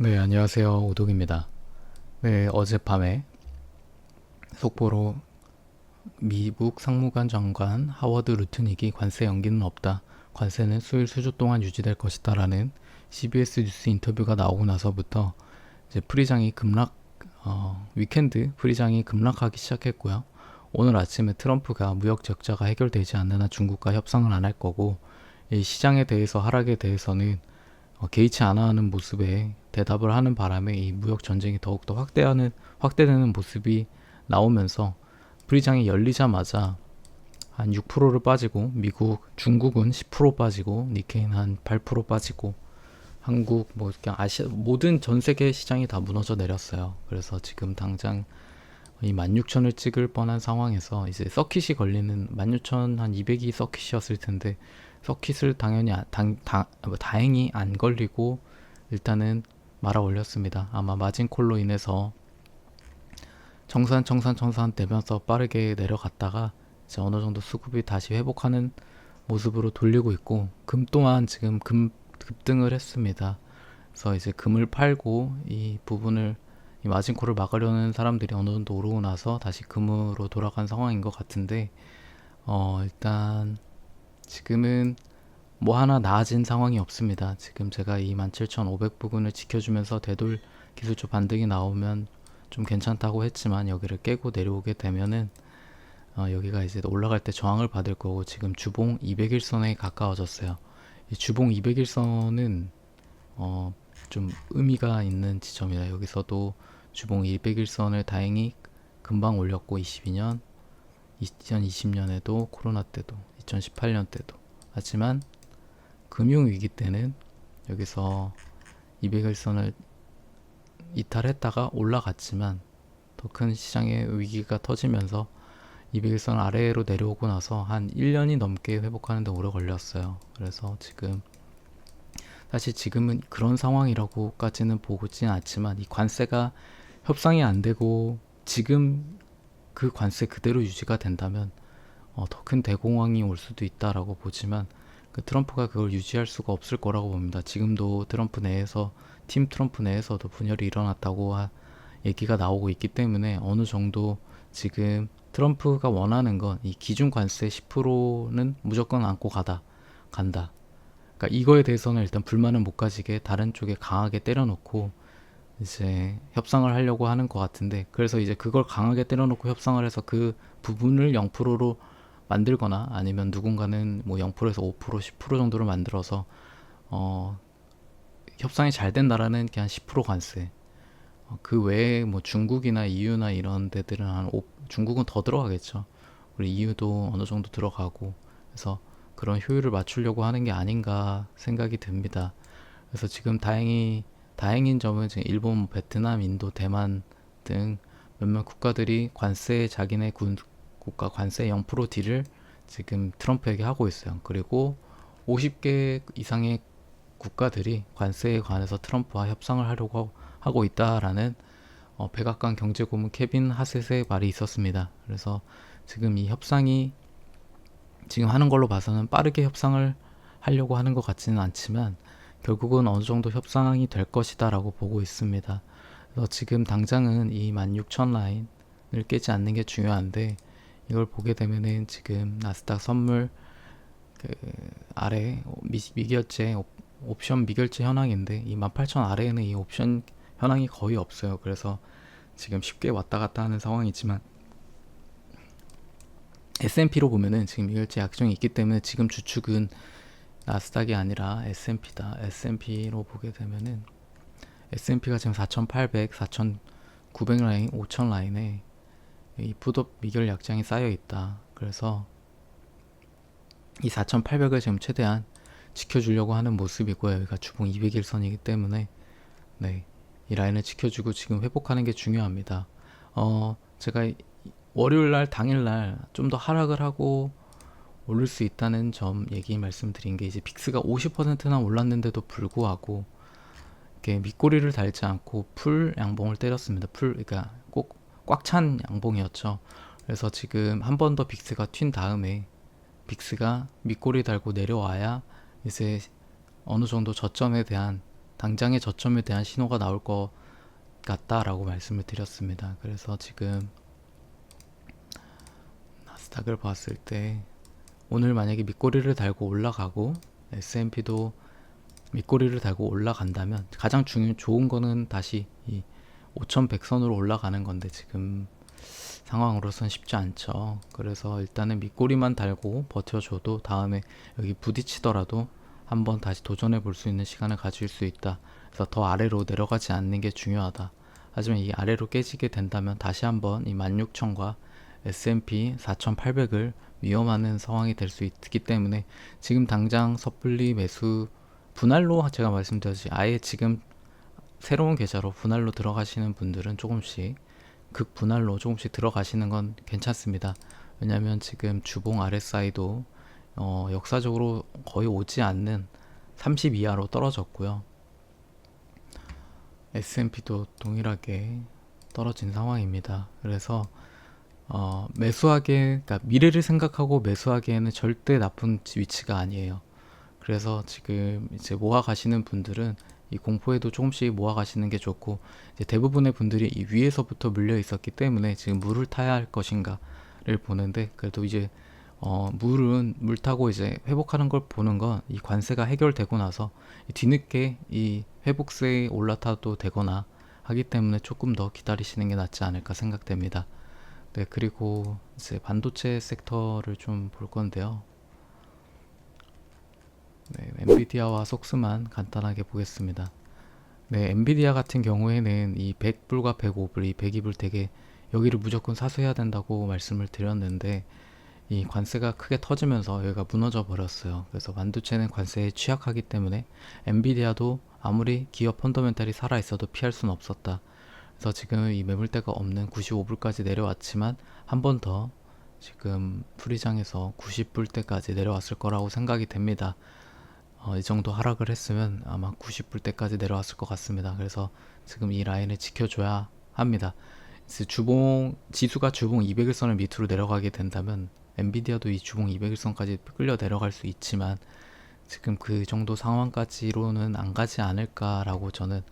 네, 안녕하세요. 오독입니다. 네, 어젯밤에 속보로 미국 상무관 장관 하워드 루트닉이 관세 연기는 없다. 관세는 수일 수주 동안 유지될 것이다 라는 CBS 뉴스 인터뷰가 나오고 나서부터 이제 프리장이 급락, 어, 위켄드 프리장이 급락하기 시작했고요. 오늘 아침에 트럼프가 무역 적자가 해결되지 한 중국과 협상을 안 할 거고 이 시장에 대해서 하락에 대해서는 어, 개의치 않아 하는 모습에 대답을 하는 바람에 이 무역 전쟁이 더욱더 확대하는 확대되는 모습이 나오면서 브리장이 열리자마자 한 6%를 빠지고 미국 중국은 10% 빠지고 니케이는 한8% 빠지고 한국 뭐 그냥 아시아 모든 전 세계 시장이 다 무너져 내렸어요. 그래서 지금 당장 이 16,000을 찍을 뻔한 상황에서 이제 서킷이 걸리는 16,000한 200이 서킷이었을 텐데 서킷을 당연히 아- 당, 다, 뭐 다행히 안 걸리고 일단은 말아 올렸습니다. 아마 마진콜로 인해서 청산 청산 청산 되면서 빠르게 내려갔다가 이제 어느 정도 수급이 다시 회복하는 모습으로 돌리고 있고 금 또한 지금 금 급등을 했습니다. 그래서 이제 금을 팔고 이 부분을 이 마진콜을 막으려는 사람들이 어느 정도 오르고 나서 다시 금으로 돌아간 상황인 것 같은데 어 일단 지금은 뭐 하나 나아진 상황이 없습니다. 지금 제가 이 17,500 부근을 지켜주면서 되돌 기술적 반등이 나오면 좀 괜찮다고 했지만 여기를 깨고 내려오게 되면은 어, 여기가 이제 올라갈 때 저항을 받을 거고 지금 주봉 200일선에 가까워졌어요. 이 주봉 200일선은 어, 좀 의미가 있는 지점이다. 여기서도 주봉 200일선을 다행히 금방 올렸고 22년, 2020년에도 코로나 때도 2018년 때도 하지만 금융위기 때는 여기서 200일선을 이탈했다가 올라갔지만 더 큰 시장의 위기가 터지면서 200일선 아래로 내려오고 나서 한 1년이 넘게 회복하는데 오래 걸렸어요. 그래서 지금 사실 지금은 그런 상황이라고까지는 보고지는 않지만 이 관세가 협상이 안 되고 지금 그 관세 그대로 유지가 된다면 어, 더 큰 대공황이 올 수도 있다라고 보지만 그 트럼프가 그걸 유지할 수가 없을 거라고 봅니다. 지금도 트럼프 내에서 팀 트럼프 내에서도 분열이 일어났다고 하, 얘기가 나오고 있기 때문에 어느 정도 지금 트럼프가 원하는 건 이 기준 관세 10%는 무조건 안고 가다 간다. 그러니까 이거에 대해서는 일단 불만을 못 가지게 다른 쪽에 강하게 때려놓고 이제 협상을 하려고 하는 것 같은데 그래서 이제 그걸 강하게 때려놓고 협상을 해서 그 부분을 0%로 만들거나 아니면 누군가는 뭐 0%에서 5% 10% 정도로 만들어서 어 협상이 잘 된 나라는 그냥 10% 관세 어, 그 외에 뭐 중국이나 EU나 이런 데들은 한 5, 중국은 더 들어가겠죠. 우리 EU도 어느 정도 들어가고 그래서 그런 효율을 맞추려고 하는 게 아닌가 생각이 듭니다. 그래서 지금 다행히 다행인 점은 지금 일본, 베트남, 인도, 대만 등 몇몇 국가들이 관세 자기네 군, 국가 관세 0% 딜을 지금 트럼프에게 하고 있어요. 그리고 50개 이상의 국가들이 관세에 관해서 트럼프와 협상을 하려고 하고 있다라는 어, 백악관 경제고문 케빈 하셋의 말이 있었습니다. 그래서 지금 이 협상이 지금 하는 걸로 봐서는 빠르게 협상을 하려고 하는 것 같지는 않지만 결국은 어느 정도 협상이 될 것이다라고 보고 있습니다. 그래서 지금 당장은 이 16,000 라인을 깨지 않는 게 중요한데 이걸 보게 되면은 지금 나스닥 선물 그 아래 미, 미결제 옵- 옵션 미결제 현황인데 이 18,000 아래에는 이 옵션 현황이 거의 없어요. 그래서 지금 쉽게 왔다 갔다 하는 상황이지만 S&P로 보면은 지금 미결제 약정이 있기 때문에 지금 주축은 나스닥이 아니라 S&P다. S&P로 보게 되면은 S&P가 지금 4,800, 4,900 라인, 5,000 라인에 이 풋업 미결 약장이 쌓여 있다. 그래서 이 4,800을 지금 최대한 지켜주려고 하는 모습이고요. 여기가 주봉 200일선이기 때문에 네, 이 라인을 지켜주고 지금 회복하는 게 중요합니다. 어, 제가 이- 월요일 날 당일 날 좀 더 하락을 하고 오를 수 있다는 점 얘기 말씀드린 게 이제 빅스가 50%나 올랐는데도 불구하고 이렇게 밑꼬리를 달지 않고 풀 양봉을 때렸습니다. 풀 그러니까 꼭 꽉 찬 양봉이었죠. 그래서 지금 한 번 더 빅스가 튄 다음에 빅스가 밑꼬리 달고 내려와야 이제 어느 정도 저점에 대한 당장의 저점에 대한 신호가 나올 것 같다라고 말씀을 드렸습니다. 그래서 지금 나스닥을 봤을 때 오늘 만약에 밑꼬리를 달고 올라가고 S&P도 밑꼬리를 달고 올라간다면 가장 중요 좋은 거는 다시 이 5,100선으로 올라가는 건데 지금 상황으로선 쉽지 않죠. 그래서 일단은 밑꼬리만 달고 버텨줘도 다음에 여기 부딪히더라도 한번 다시 도전해 볼 수 있는 시간을 가질 수 있다. 그래서 더 아래로 내려가지 않는 게 중요하다. 하지만 이 아래로 깨지게 된다면 다시 한번 이 16,000과 S&P 4,800을 위험하는 상황이 될 수 있기 때문에 지금 당장 섣불리 매수 분할로 제가 말씀드렸지 아예 지금 새로운 계좌로 분할로 들어가시는 분들은 조금씩 극 분할로 조금씩 들어가시는 건 괜찮습니다. 왜냐하면 지금 주봉 RSI도 어, 역사적으로 거의 오지 않는 30 이하로 떨어졌고요. S&P도 동일하게 떨어진 상황입니다. 그래서 어, 매수하기에, 그러니까 미래를 생각하고 매수하기에는 절대 나쁜 위치가 아니에요. 그래서 지금 이제 모아 가시는 분들은 이 공포에도 조금씩 모아 가시는 게 좋고 대부분의 분들이 이 위에서부터 물려 있었기 때문에 지금 물을 타야 할 것인가를 보는데 그래도 이제 어, 물은 물 타고 이제 회복하는 걸 보는 건 이 관세가 해결되고 나서 이 뒤늦게 이 회복세에 올라타도 되거나 하기 때문에 조금 더 기다리시는 게 낫지 않을까 생각됩니다. 네, 그리고 이제 반도체 섹터를 좀 볼 건데요. 네, 엔비디아와 속스만 간단하게 보겠습니다. 네, 엔비디아 같은 경우에는 이 100불과 105불, 이 102불 되게 여기를 무조건 사수해야 된다고 말씀을 드렸는데 이 관세가 크게 터지면서 여기가 무너져 버렸어요. 그래서 반도체는 관세에 취약하기 때문에 엔비디아도 아무리 기업 펀더멘탈이 살아 있어도 피할 수는 없었다. 그래서 지금 이 매물대가 없는 95불까지 내려왔지만 한 번 더 지금 프리장에서 90불 때까지 내려왔을 거라고 생각이 됩니다. 어, 이 정도 하락을 했으면 아마 90불 때까지 내려왔을 것 같습니다. 그래서 지금 이 라인을 지켜줘야 합니다. 주봉 지수가 주봉 200일선을 밑으로 내려가게 된다면 엔비디아도 이 주봉 200일선까지 끌려 내려갈 수 있지만 지금 그 정도 상황까지로는 안 가지 않을까라고 저는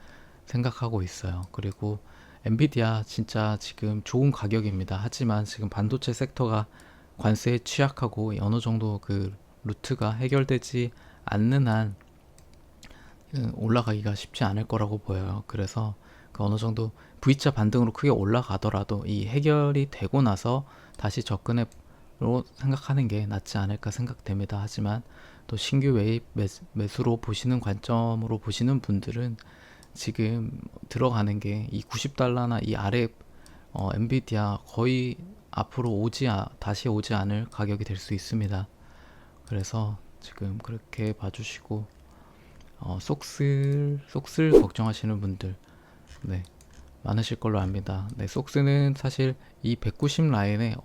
생각하고 있어요. 그리고 엔비디아 진짜 지금 좋은 가격입니다. 하지만 지금 반도체 섹터가 관세에 취약하고 어느 정도 그 루트가 해결되지 않는 한그 올라가기가 쉽지 않을 거라고 보여요. 그래서 그 어느 정도 V자 반등으로 크게 올라가더라도 이 해결이 되고 나서 다시 접근해로 생각하는 게 낫지 않을까 생각됩니다. 하지만 또 신규 외입 매수로 보시는 관점으로 보시는 분들은 지금 들어가는 게 이 90달러나 이 아래 어, 엔비디아 거의 앞으로 오지 아, 다시 오지 않을 가격이 될 수 있습니다. 그래서 지금 그렇게 봐주시고 어, 속슬 속슬 걱정하시는 분들 네 많으실 걸로 압니다. 네 속스는 사실 이 190 라인에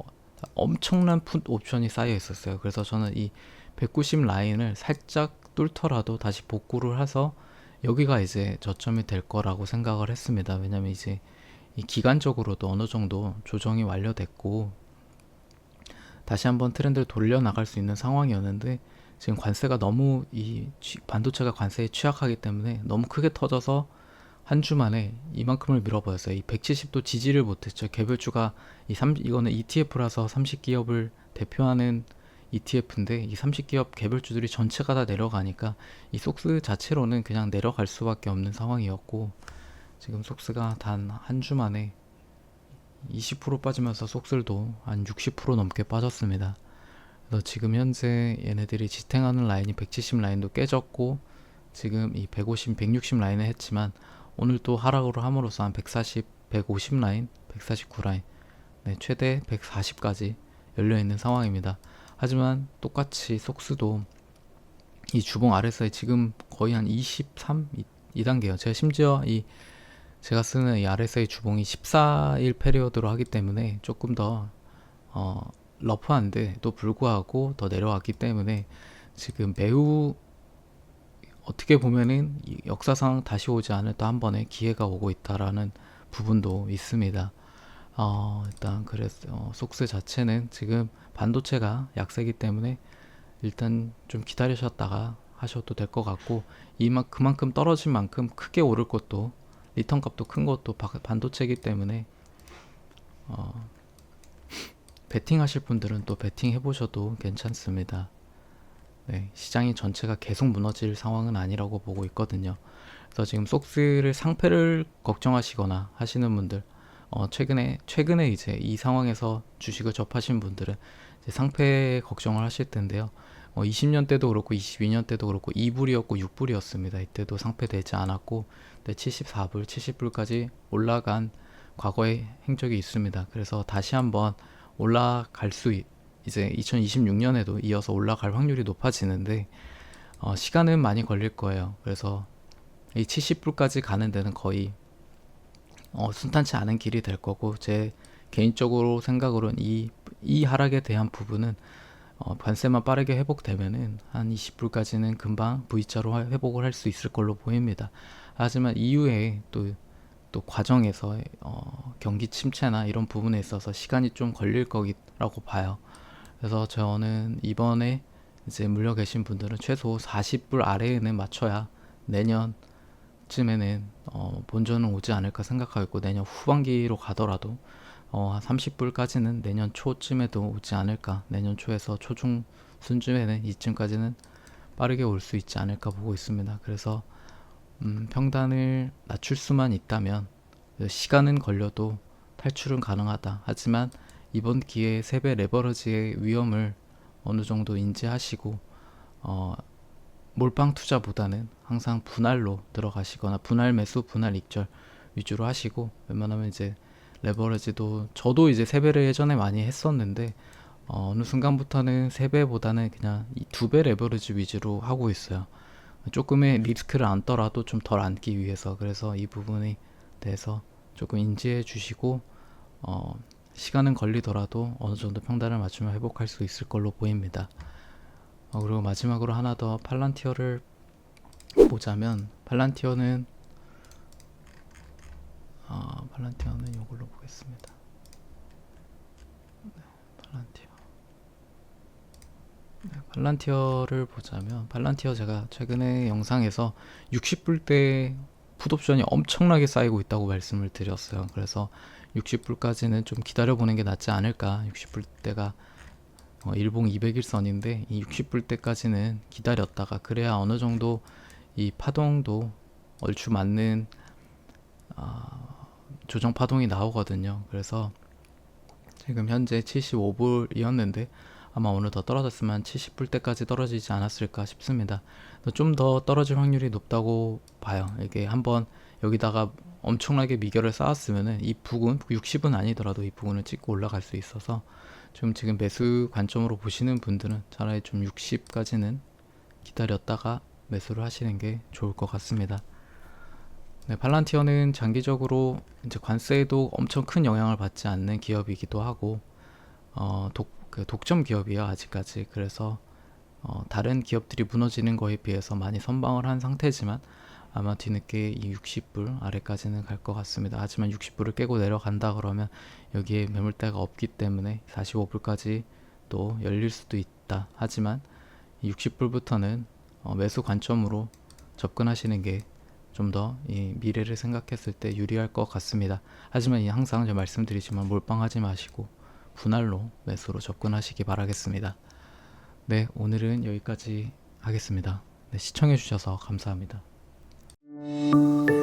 엄청난 풋 옵션이 쌓여 있었어요. 그래서 저는 이 190 라인을 살짝 뚫더라도 다시 복구를 해서 여기가 이제 저점이 될 거라고 생각을 했습니다. 왜냐면 이제 이 기간적으로도 어느 정도 조정이 완료됐고 다시 한번 트렌드를 돌려 나갈 수 있는 상황이었는데 지금 관세가 너무 이 반도체가 관세에 취약하기 때문에 너무 크게 터져서 한 주 만에 이만큼을 밀어버렸어요. 이 170도 지지를 못했죠. 개별주가 이 3, 이거는 ETF라서 30기업을 대표하는 ETF인데 이 30기업 개별주들이 전체가 다 내려가니까 이 속스 자체로는 그냥 내려갈 수밖에 없는 상황이었고 지금 속스가 단 한 주 만에 20% 빠지면서 속슬도 한 60% 넘게 빠졌습니다. 그래서 지금 현재 얘네들이 지탱하는 라인이 170 라인도 깨졌고 지금 이 150, 160 라인을 했지만 오늘 또 하락으로 함으로써 한 140, 150 라인, 149 라인, 네, 최대 140까지 열려 있는 상황입니다. 하지만 똑같이 속스도 이 주봉 RSI 지금 거의 한 23, 2단계요. 제가 심지어 이 제가 쓰는 이 RSI 주봉이 14일 페리오드로 하기 때문에 조금 더 어, 러프한데도 불구하고 더 내려왔기 때문에 지금 매우 어떻게 보면은 역사상 다시 오지 않을 또 한 번의 기회가 오고 있다라는 부분도 있습니다. 어, 일단 어, 속스 자체는 지금 반도체가 약세기 때문에 일단 좀 기다리셨다가 하셔도 될 것 같고 이만 그만큼 떨어진 만큼 크게 오를 것도 리턴 값도 큰 것도 바- 반도체이기 때문에 어, 베팅 하실 분들은 또 베팅 해보셔도 괜찮습니다. 네, 시장이 전체가 계속 무너질 상황은 아니라고 보고 있거든요. 그래서 지금 속스를 상패를 걱정하시거나 하시는 분들, 어, 최근에 최근에 이제 이 상황에서 주식을 접하신 분들은 상패 걱정을 하실 텐데요. 어, 20년 때도 그렇고 22년 때도 그렇고 2불이었고 6불이었습니다. 이때도 상패되지 않았고 네, 74불, 70불까지 올라간 과거의 행적이 있습니다. 그래서 다시 한번 올라갈 수 있- 이제 2026년에도 이어서 올라갈 확률이 높아지는데 어, 시간은 많이 걸릴 거예요. 그래서 이 70불까지 가는 데는 거의 어, 순탄치 않은 길이 될 거고 제 개인적으로 생각으로는 이, 이 하락에 대한 부분은 어, 관세만 빠르게 회복되면은 한 20불까지는 금방 V자로 화- 회복을 할 수 있을 걸로 보입니다. 하지만 이후에 또, 또 과정에서 어, 경기 침체나 이런 부분에 있어서 시간이 좀 걸릴 거라고 봐요. 그래서 저는 이번에 이제 물려 계신 분들은 최소 40불 아래에는 맞춰야 내년 쯤에는 어, 본전은 오지 않을까 생각하고 있고 내년 후반기로 가더라도 어, 한 30불까지는 내년 초쯤에도 오지 않을까 내년 초에서 초중 순쯤에는 이쯤까지는 빠르게 올 수 있지 않을까 보고 있습니다. 그래서 음, 평단을 낮출 수만 있다면 그 시간은 걸려도 탈출은 가능하다. 하지만 이번 기회에 세배 레버러지의 위험을 어느 정도 인지하시고 어, 몰빵 투자보다는 항상 분할로 들어가시거나 분할 매수, 분할 익절 위주로 하시고 웬만하면 이제 레버러지도 저도 이제 세 배를 예전에 많이 했었는데 어, 어느 순간부터는 세 배보다는 그냥 이두배 레버리지 위주로 하고 있어요. 조금의 리스크를 안더라도 좀 덜 안기 위해서 그래서 이 부분에 대해서 조금 인지해 주시고 어, 시간은 걸리더라도 어느 정도 평단을 맞추면 회복할 수 있을 걸로 보입니다. 어, 그리고 마지막으로 하나 더 팔란티어를 보자면 팔란티어는 아, 팔란티어는 이걸로 보겠습니다. 네, 팔란티어. 네, 팔란티어를 보자면 팔란티어 제가 최근에 영상에서 60불대 풋옵션이 엄청나게 쌓이고 있다고 말씀을 드렸어요. 그래서 60불까지는 좀 기다려 보는 게 낫지 않을까. 60불대가 어, 일봉 200일선인데 이 60불대까지는 기다렸다가 그래야 어느 정도 이 파동도 얼추 맞는 아, 조정 파동이 나오거든요. 그래서 지금 현재 75불이었는데 아마 오늘 더 떨어졌으면 70불대까지 떨어지지 않았을까 싶습니다. 좀 더 떨어질 확률이 높다고 봐요. 이게 한번 여기다가 엄청나게 미결을 쌓았으면은 이 부근 60은 아니더라도 이 부근을 찍고 올라갈 수 있어서 좀 지금 매수 관점으로 보시는 분들은 차라리 좀 60까지는 기다렸다가 매수를 하시는 게 좋을 것 같습니다. 네, 팔란티어는 장기적으로 이제 관세에도 엄청 큰 영향을 받지 않는 기업이기도 하고 어, 독, 그 독점 기업이에요 아직까지 그래서 어, 다른 기업들이 무너지는 거에 비해서 많이 선방을 한 상태지만 아마 뒤늦게 이 60불 아래까지는 갈 것 같습니다. 하지만 60불을 깨고 내려간다 그러면 여기에 매물대가 없기 때문에 45불까지 또 열릴 수도 있다. 하지만 60불부터는 어, 매수 관점으로 접근하시는 게 좀더이 미래를 생각했을 때 유리할 것 같습니다. 하지만 이 항상 제가 말씀드리지만 몰빵하지 마시고 분할로 매수로 접근하시기 바라겠습니다. 네, 오늘은 여기까지 하겠습니다. 네, 시청해주셔서 감사합니다. Música